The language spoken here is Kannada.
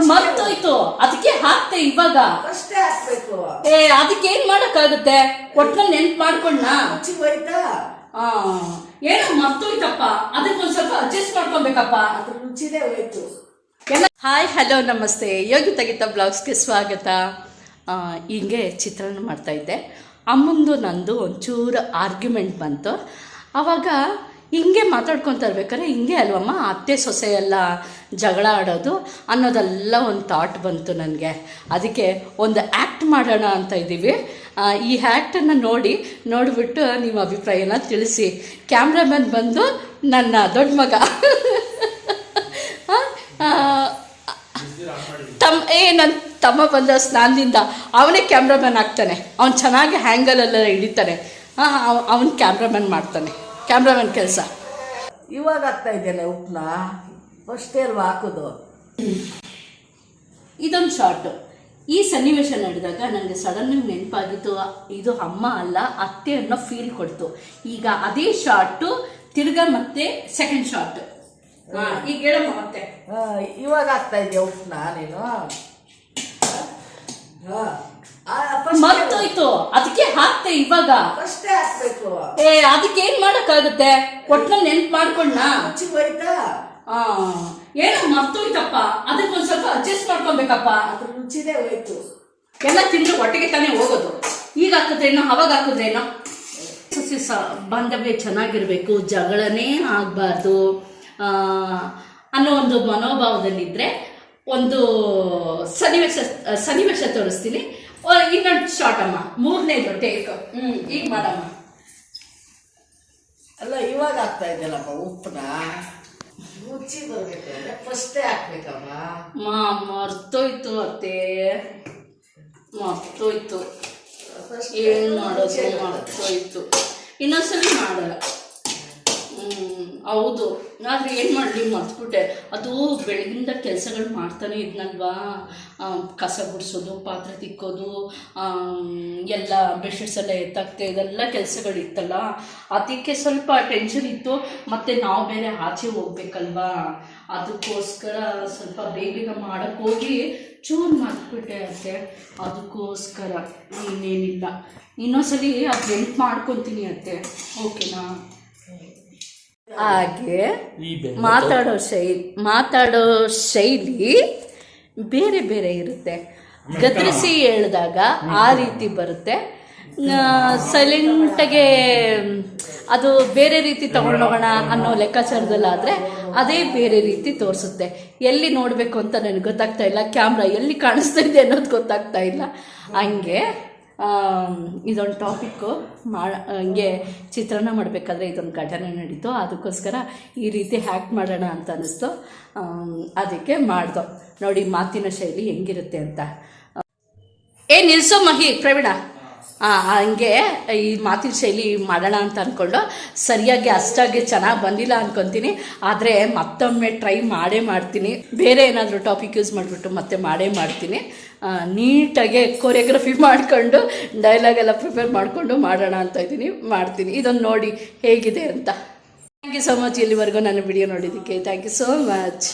ಮರ್ತೋಯ್ತು. ಅದಕ್ಕೆ ಹಾಕ್ತೆ ಇವಾಗ. ಅಷ್ಟೇ ಹಾಕ್ಬೇಕು ಏ ಅದಕ್ಕೆ ಏನ್ ಮಾಡಕ್ಕಾಗುತ್ತೆ? ಒಟ್ನಲ್ಲಿ ನೆನ್ಪ್ ಮಾಡ್ಕೊಂಡ ರುಚಿ ಹೋಯ್ತಾ? ಆ ಏನೋ ಮರ್ತೋಯ್ತಪ್ಪ. ಅದಕ್ಕೊಂದ್ ಸ್ವಲ್ಪ ಅಡ್ಜಸ್ಟ್ ಮಾಡ್ಕೊಬೇಕಪ್ಪ. ಅದ್ರ ರುಚಿನೇ ಹೋಯ್ತು. ಎಲ್ಲ ಹಾಯ್ ಹಲೋ ನಮಸ್ತೆ. ಯೋಗಿ ತಗಿತ ಬ್ಲಾಗ್ಸ್ಗೆ ಸ್ವಾಗತ. ಹಿಂಗೆ ಚಿತ್ರಾನ್ನ ಮಾಡ್ತಾ ಇದ್ದೆ. ಅಮ್ಮಂದು ನಂದು ಒಂಚೂರು ಆರ್ಗ್ಯುಮೆಂಟ್ ಬಂತು. ಆವಾಗ ಹಿಂಗೆ ಮಾತಾಡ್ಕೊತಾ ಇರ್ಬೇಕಾದ್ರೆ ಹಿಂಗೆ ಅಲ್ವಮ್ಮ, ಅತ್ತೆ ಸೊಸೆ ಎಲ್ಲ ಜಗಳ ಆಡೋದು ಅನ್ನೋದೆಲ್ಲ ಒಂದು ಥಾಟ್ ಬಂತು ನನಗೆ. ಅದಕ್ಕೆ ಒಂದು ಆ್ಯಕ್ಟ್ ಮಾಡೋಣ ಅಂತ ಇದ್ದೀವಿ. ಈ ಆ್ಯಕ್ಟನ್ನು ನೋಡಿ, ನೋಡಿಬಿಟ್ಟು ನಿಮ್ಮ ಅಭಿಪ್ರಾಯನ ತಿಳಿಸಿ. ಕ್ಯಾಮ್ರಾಮನ್ ಬಂದು ನನ್ನ ದೊಡ್ಡ ಮಗ. ತಮ್ಮ, ಏ ನನ್ನ ತಮ್ಮ ಬಂದ ಸ್ನಾನದಿಂದ ಅವನೇ ಕ್ಯಾಮ್ರಾಮನ್ ಆಗ್ತಾನೆ. ಅವ್ನು ಚೆನ್ನಾಗಿ ಹ್ಯಾಂಗಲೆಲ್ಲ ಹಿಡಿತಾನೆ. ಹಾಂ ಅವನು ಕ್ಯಾಮ್ರಾಮನ್ ಮಾಡ್ತಾನೆ. ಕ್ಯಾಮ್ರಾಮನ್ ಕೆಲಸ. ಇವಾಗ ಆಗ್ತಾ ಇದೆಯಲ್ಲ ಉಪ್ಪನ್ನ ಫಸ್ಟೇ ಅಲ್ವಾ ಹಾಕೋದು? ಇದೊಂದು ಶಾರ್ಟ್ ಈ ಸನ್ನಿವೇಶ ನಡೆದಾಗ ನನಗೆ ಸಡನ್ನಾಗಿ ನೆನಪಾಗಿತ್ತು. ಇದು ಅಮ್ಮ ಅಲ್ಲ ಅತ್ತೆ ಅನ್ನೋ ಫೀಲ್ ಕೊಡ್ತು. ಈಗ ಅದೇ ಶಾರ್ಟು ತಿರ್ಗಾ ಮತ್ತೆ ಸೆಕೆಂಡ್ ಶಾರ್ಟ್ ಈಗ ಹೇಳಮ್ಮ ಮತ್ತೆ. ಇವಾಗ ಆಗ್ತಾ ಇದೆಯಾ ಉಪ್ಪನ್ನ ನೀನು? ಮರ್ತೋಯ್ತು ಅದಕ್ಕೆ ಹಾಕ್ತೆ ಇವಾಗ. ಅಷ್ಟೇ ಹಾಕ್ಬೇಕು ಏ ಅದಕ್ಕೆ ಏನ್ ಮಾಡಕ್ಕಾಗುತ್ತೆ? ಒಟ್ನಲ್ಲಿ ನೆನ್ಪ್ ಮಾಡ್ಕೊಂಡ ರುಚಿ ಹೋಯ್ತಾ? ಆ ಏನೋ ಮರ್ತೋಯ್ತಪ್ಪ. ಅದಕ್ಕೊಂದ್ ಸ್ವಲ್ಪ ಅಡ್ಜಸ್ಟ್ ಮಾಡ್ಕೊಬೇಕಪ್ಪ. ಅದ್ರ ರುಚಿನೇ ಹೋಯ್ತು. ಎಲ್ಲ ತಿಂದು ಹೊಟ್ಟೆಗೆ ತಾನೇ ಹೋಗೋದು. ಈಗ ಹಾಕಿದ್ರೇನೋ ಅವಾಗ ಹಾಕಿದ್ರೇನೋ ಸಸಿ ಸ ಬಾಂಧವ್ಯ ಚೆನ್ನಾಗಿರ್ಬೇಕು ಜಗಳನೇ ಆಗಬಾರ್ದು. ಅನ್ನೋ ಒಂದು ಮನೋಭಾವದಲ್ಲಿದ್ದರೆ ಒಂದು ಸನ್ನಿವೇಶ ಸನ್ನಿವೇಶ ತೋರಿಸ್ತೀನಿ. ಆ, ಇನ್ನೊಂದು ಶಾರ್ಟ್ ಅಮ್ಮ. ಮೂರನೇದು ಟೇಕ್ ಹ್ಞೂ ಈಗ ಮಾಡಮ್ಮ. ಅಲ್ಲ ಇವಾಗ ಆಗ್ತಾ ಇದೆಯಲ್ಲಮ್ಮ ಉಪ್ಪನ ರುಚಿ ಬರ್ಬೇಕು ಅಂದ್ರೆ ಫಸ್ಟೇ ಹಾಕ್ಬೇಕಮ್ಮ. ಮಾ ಮರ್ತೋಯ್ತು ಅತ್ತೆ. ಮರ್ತೋಯ್ತು. ಫಸ್ಟ್ ಏನ್ ಮಾಡೋದು? ಮರ್ತೋಯ್ತು. ಇನ್ನೊಂದ್ಸಲಿ ಮಾಡಲ್ಲ ಹ್ಮ್ ಹೌದು. ಆದರೆ ಏನು ಮಾಡಲಿ, ಮರ್ತ್ಬಿಟ್ಟೆ. ಅದು ಬೆಳಗಿಂದ ಕೆಲಸಗಳು ಮಾಡ್ತಾನೆ ಇದ್ನಲ್ವಾ? ಕಸ ಗುಡಿಸೋದು, ಪಾತ್ರೆ ತಿಕ್ಕೋದು ಎಲ್ಲ ಬೆಡ್ಶೀಟ್ಸ್ ಎಲ್ಲ ಎತ್ತಾಕ್ತೆ, ಇದೆಲ್ಲ ಕೆಲಸಗಳಿತ್ತಲ್ಲ ಅದಕ್ಕೆ ಸ್ವಲ್ಪ ಟೆನ್ಷನ್ ಇತ್ತು. ಮತ್ತೆ ನಾವು ಬೇರೆ ಆಚೆ ಹೋಗ್ಬೇಕಲ್ವಾ? ಅದಕ್ಕೋಸ್ಕರ ಸ್ವಲ್ಪ ಬೇಗ ಬೇಗ ಹೋಗಿ ಚೂರು ಮರ್ತ್ಬಿಟ್ಟೆ ಅಂತೆ ಅದಕ್ಕೋಸ್ಕರ ಇನ್ನೇನಿಲ್ಲ. ಇನ್ನೊಂದ್ಸಲಿ ಅದು ನೆನ್ಪು ಮಾಡ್ಕೊತೀನಿ ಅತ್ತೆ ಓಕೆನಾ? ಹಾಗೆ ಮಾತಾಡೋ ಶೈಲಿ ಮಾತಾಡೋ ಶೈಲಿ ಬೇರೆ ಬೇರೆ ಇರುತ್ತೆ. ಗದರಿಸಿ ಹೇಳಿದಾಗ ಆ ರೀತಿ ಬರುತ್ತೆ. ಸೈಲೆಂಟಾಗೆ ಅದು ಬೇರೆ ರೀತಿ ತಗೊಂಡೋಗೋಣ ಅನ್ನೋ ಲೆಕ್ಕಾಚಾರದಲ್ಲಾದರೆ ಅದೇ ಬೇರೆ ರೀತಿ ತೋರಿಸುತ್ತೆ. ಎಲ್ಲಿ ನೋಡಬೇಕು ಅಂತ ನನಗೆ ಗೊತ್ತಾಗ್ತಾ ಇಲ್ಲ. ಕ್ಯಾಮ್ರಾ ಎಲ್ಲಿ ಕಾಣಿಸ್ತಾ ಇದೆ ಅನ್ನೋದು ಗೊತ್ತಾಗ್ತಾ ಇಲ್ಲ. ಹಂಗೆ ಇದೊಂದು ಟಾಪಿಕ್ಕು ಮಾ ಹಂಗೆ ಚಿತ್ರಾನ್ನ ಮಾಡಬೇಕಾದ್ರೆ ಇದೊಂದು ಘಟನೆ ನಡೀತು. ಅದಕ್ಕೋಸ್ಕರ ಈ ರೀತಿ ಹ್ಯಾಕ್ ಮಾಡೋಣ ಅಂತ ಅನ್ನಿಸ್ತು. ಅದಕ್ಕೆ ಮಾಡ್ದು. ನೋಡಿ, ಮಾತಿನ ಶೈಲಿ ಹೆಂಗಿರುತ್ತೆ ಅಂತ. ಏ, ನಿಲ್ಸೋ ಮಹಿ, ಪ್ರವೀಣ. ಹಂಗೆ ಈ ಮಾತಿನ ಶೈಲಿ ಮಾಡೋಣ ಅಂತ ಅಂದ್ಕೊಂಡು ಸರಿಯಾಗಿ ಅಷ್ಟಾಗಿ ಚೆನ್ನಾಗಿ ಬಂದಿಲ್ಲ ಅಂದ್ಕೊತೀನಿ ಆದರೆ ಮತ್ತೊಮ್ಮೆ ಟ್ರೈ ಮಾಡೇ ಮಾಡ್ತೀನಿ. ಬೇರೆ ಏನಾದರೂ ಟಾಪಿಕ್ ಯೂಸ್ ಮಾಡಿಬಿಟ್ಟು ಮತ್ತೆ ಮಾಡೇ ಮಾಡ್ತೀನಿ. ನೀಟಾಗಿ ಕೊರಿಯೋಗ್ರಫಿ ಮಾಡಿಕೊಂಡು ಡೈಲಾಗ್ ಎಲ್ಲ ಪ್ರಿಪೇರ್ ಮಾಡಿಕೊಂಡು ಮಾಡೋಣ ಅಂತ ಇದ್ದೀನಿ. ಮಾಡ್ತೀನಿ. ಇದೊಂದು ನೋಡಿ ಹೇಗಿದೆ ಅಂತ. ಥ್ಯಾಂಕ್ ಯು ಸೊ ಮಚ್ ಇಲ್ಲಿವರೆಗೂ ನನ್ನ ವಿಡಿಯೋ ನೋಡಿದ್ದಕ್ಕೆ. Thank you so much